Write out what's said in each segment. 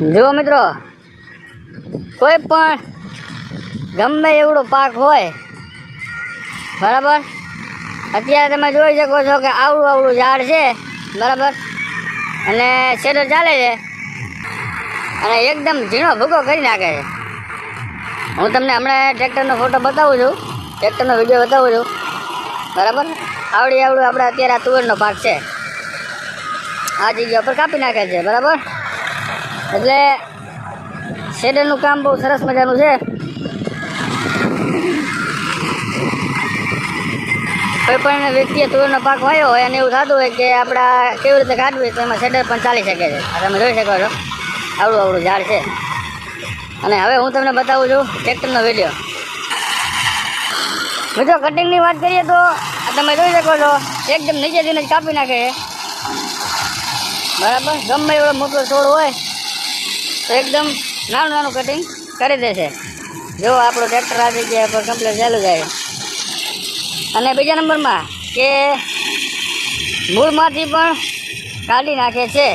જુઓ મિત્રો, કોઈ પણ ગમે એવડો પાક હોય, બરાબર? અત્યારે તમે જોઈ શકો છો કે આવડું આવડું ઝાડ છે, બરાબર? અને શેડર ચાલે છે, અને એકદમ ઝીણો ભૂકો કરી નાખે છે. હું તમને હમણાં ટ્રેક્ટરનો ફોટો બતાવું છું, ટ્રેક્ટરનો વીડિયો બતાવું છું, બરાબર? આવડી આવડું આપણે અત્યારે આ તુવેરનો પાક છે. આ જગ્યા પર કાપી નાખે છે, બરાબર? એટલે શેડરનું કામ બહુ સરસ મજાનું છે. કોઈ પણ વ્યક્તિએ તુવેરનો પાક વાયો હોય અને એવું થતું હોય કે આપણા કેવી રીતે કાઢવું તો એમાં શેડર પણ ચાલી શકે છે. તમે જોઈ શકો છો. આવડું આવડું ઝાડ છે. અને હવે હું તમને બતાવું છું ટ્રેક્ટરનો વીડિયો. મિત્રો કટિંગની વાત કરીએ તો તમે જોઈ શકો છો, એકદમ નીચેથી જ કાપી નાખે છે. બરાબર? ગમે એવડો મોટો છોડ હોય એકદમ નાનું નાનું કટિંગ કરી દે છે. જો આપણું ટ્રેક્ટર આ જગ્યા પર કમ્પ્લેટ ચાલુ જાય. અને બીજા નંબરમાં કે મૂળમાંથી પણ કાઢી નાખે છે.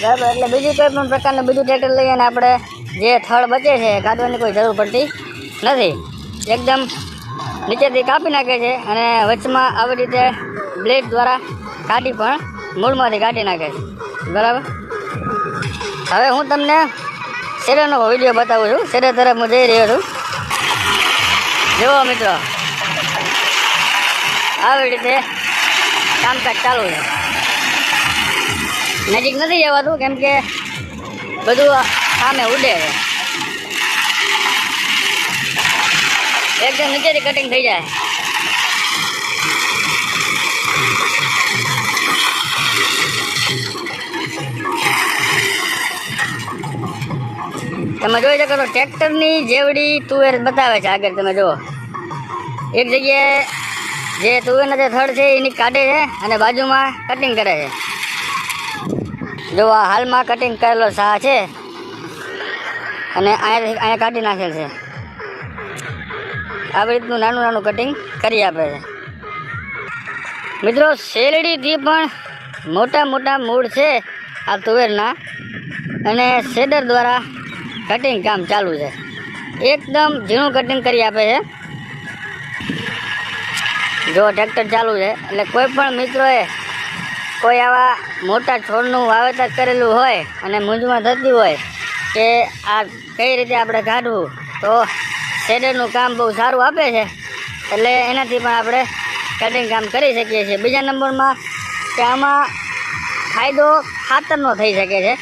બરાબર? એટલે બીજું કોઈ પણ પ્રકારનું બીજું ટ્રેક્ટર લઈએ અને આપણે જે થળ બચે છે, કાઢવાની કોઈ જરૂર પડતી નથી. એકદમ નીચેથી કાપી નાખે છે અને વચમાં આવી રીતે બ્લેડ દ્વારા કાઢી પણ મૂળમાંથી કાઢી નાખે છે. બરાબર? હવે હું તમને શેરનો વીડિયો બતાવું છું. શેર તરફ હું જઈ રહ્યો છું. જુઓ મિત્રો. આવી રીતે કામકાજ ચાલુ છે. નજીક નથી જવાતું કેમ કે બધું સામે ઉડે છે. એકદમ નીચેથી કટિંગ થઈ જાય. તમે જોઈ શકો તો ટ્રેક્ટરની જેવડી તુવેર બતાવે છે આગળ તમે જુઓ. એક જગ્યાએ જે તુવેરના જે થડ છે એની કાઢે છે અને બાજુમાં કટિંગ કરે છે. જો આ હાલમાં કટિંગ કરેલો સાહ છે અને અહીંયા અહીંયા કાઢી નાખેલ છે. આવી રીતનું નાનું નાનું કટિંગ કરી આપે છે. મિત્રો, શેરડીથી પણ મોટા મોટા મૂળ છે આ તુવેરના. અને શેડર દ્વારા કટિંગ કામ ચાલુ છે. એકદમ ઝીણું કટિંગ કરી આપે છે. જો ટ્રેક્ટર ચાલુ છે, એટલે કોઈ પણ મિત્રોએ કોઈ આવા મોટા છોડનું વાવેતર કરેલું હોય અને મૂંઝમાં થતી હોય કે આ કઈ રીતે આપણે કાઢવું, તો શેડરનું કામ બહુ સારું આપે છે. એટલે એનાથી પણ આપણે કટિંગ કામ કરી શકીએ છીએ. બીજા નંબરમાં કે આમાં ફાયદો ખાતરનો થઈ શકે છે.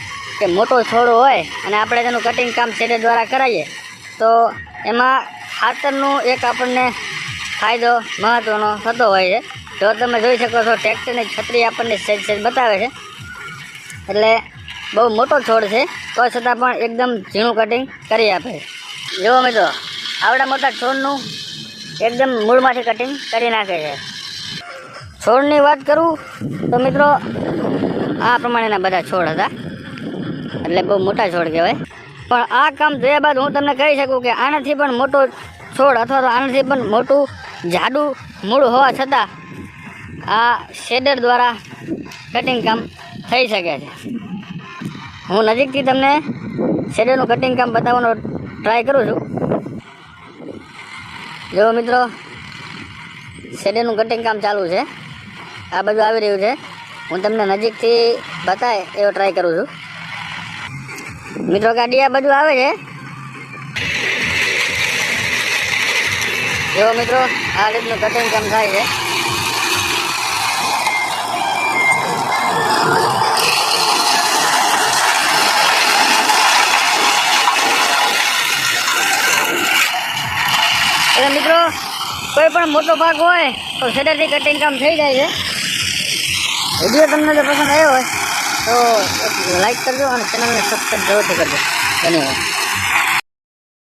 કે મોટો છોડ હોય અને આપણે તેનું કટિંગ કામ શેડર દ્વારા કરાવીએ તો એમાં ખાતરનું એક આપણને ફાયદો મહત્ત્વનો થતો હોય છે. જો તમે જોઈ શકો છો ટ્રેક્ટરની છત્રી આપણને સેજ સેજ બતાવે છે. એટલે બહુ મોટો છોડ છે, તો છતાં પણ એકદમ ઝીણું કટિંગ કરી આપે જુઓ મિત્રો, આવડા મોટા છોડનું એકદમ મૂળમાંથી કટિંગ કરી નાખે છે. છોડની વાત કરું, તો મિત્રો, આ પ્રમાણેના બધા છોડ હતા. એટલે બહુ મોટા છોડ કહેવાય. પણ આ કામ જોયા બાદ હું તમને કહી શકું કે આનાથી પણ મોટો છોડ અથવા તો આનાથી પણ મોટું જાડું મૂળ હોવા છતાં આ શેડર દ્વારા કટિંગ કામ થઈ શકે છે. હું નજીકથી તમને શેડરનું કટિંગ કામ બતાવવાનો ટ્રાય કરું છું. જો મિત્રો, શેડરનું કટિંગ કામ ચાલુ છે. આ બધું આવી રહ્યું છે. હું તમને નજીકથી બતાય એવો ટ્રાય કરું છું. મિત્રો, ગાડી આ બધું આવે છે? જો મિત્રો, આ રીતનું કટિંગ કામ થાય છે. એટલે મિત્રો, કોઈ પણ મોટો ભાગ હોય તો સેટરથી કટિંગ કામ થઈ જાય છે. વીડિયો તમને જો પસંદ આવ્યો હોય તો લાઈક કરજો અને ચેનલને સબસ્ક્રાઈબ જરૂરથી કરજો. ધન્યવાદ.